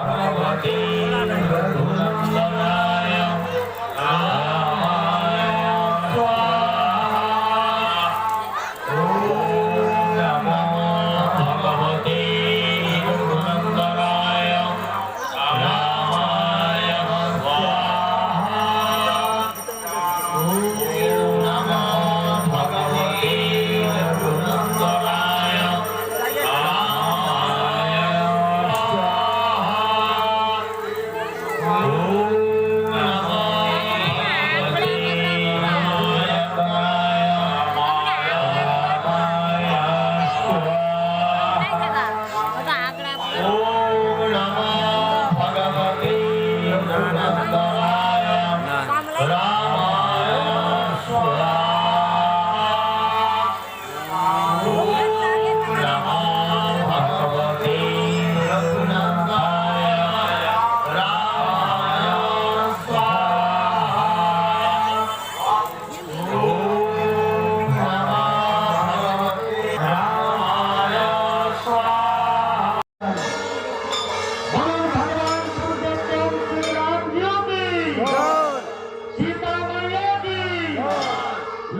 Parvati Parvati Parvati Parvati Parvati Parvati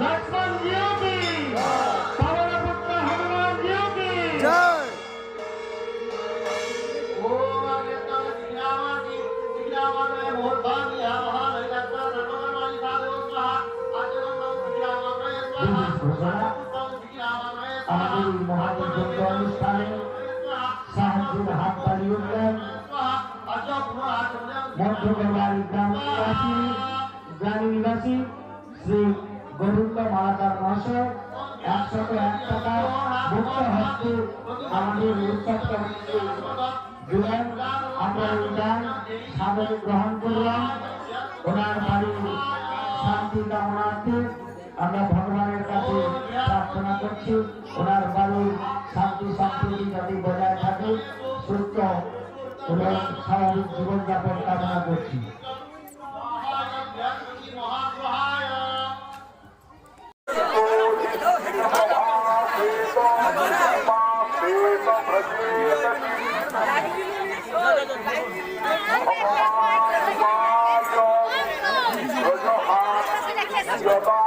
Lakshman Niyogi পাবনপুত্র Hanuman Niyogi আমাদের মহাযজ্ঞ অনুষ্ঠানে সাহায্যের হাত বাড়িয়ে উঠলেন মধ্যগড় গ্রামবাসী গ্রামীণবাসী শ্রী গোবিন্দ মালাকার মহাশয় একশত এক টাকা মুক্ত আমাদের গ্রহণ করলাম। ওনার ভগবানের কাছে প্রার্থনা করছি, ওনার শান্তি বজায় সুস্থ স্বাভাবিক জীবনযাপন কামনা করছি। যথা